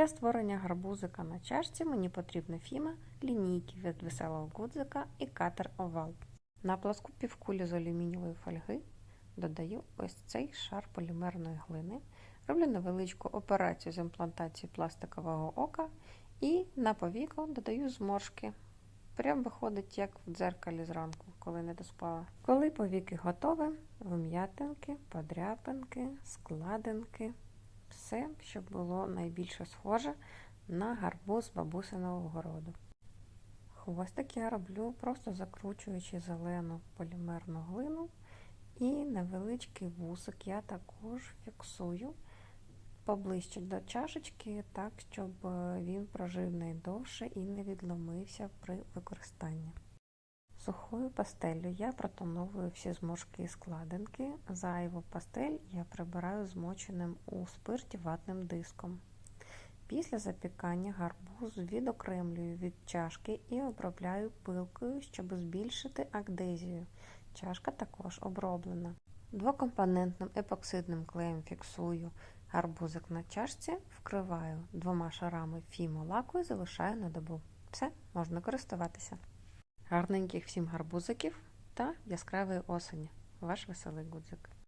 Для створення гарбузика на чашці мені потрібна фіма, лінійки від веселого гудзика і катер овал. На пласку півкулі з алюмінієвої фольги додаю ось цей шар полімерної глини, роблю невеличку операцію з імплантації пластикового ока і на повіку додаю зморшки. Прям виходить, як в дзеркалі зранку, коли не доспала. Коли повіки готові, вм'ятинки, подряпинки, складинки, все, щоб було найбільше схоже на гарбуз бабусиного городу. Хвостик я роблю просто закручуючи зелену полімерну глину і невеличкий вусик я також фіксую поближче до чашечки, так, щоб він прожив найдовше і не відломився при використанні. Сухою пастеллю я протоновую всі зморшки і складинки. Зайву пастель я прибираю змоченим у спирті ватним диском. Після запікання гарбуз відокремлюю від чашки і обробляю пилкою, щоб збільшити агдезію. Чашка також оброблена. Двокомпонентним епоксидним клеєм фіксую гарбузик на чашці, вкриваю двома шарами фімолаку і залишаю на добу. Все, можна користуватися. Гарненьких всім гарбузиків та яскравої осені. Ваш веселий гудзик.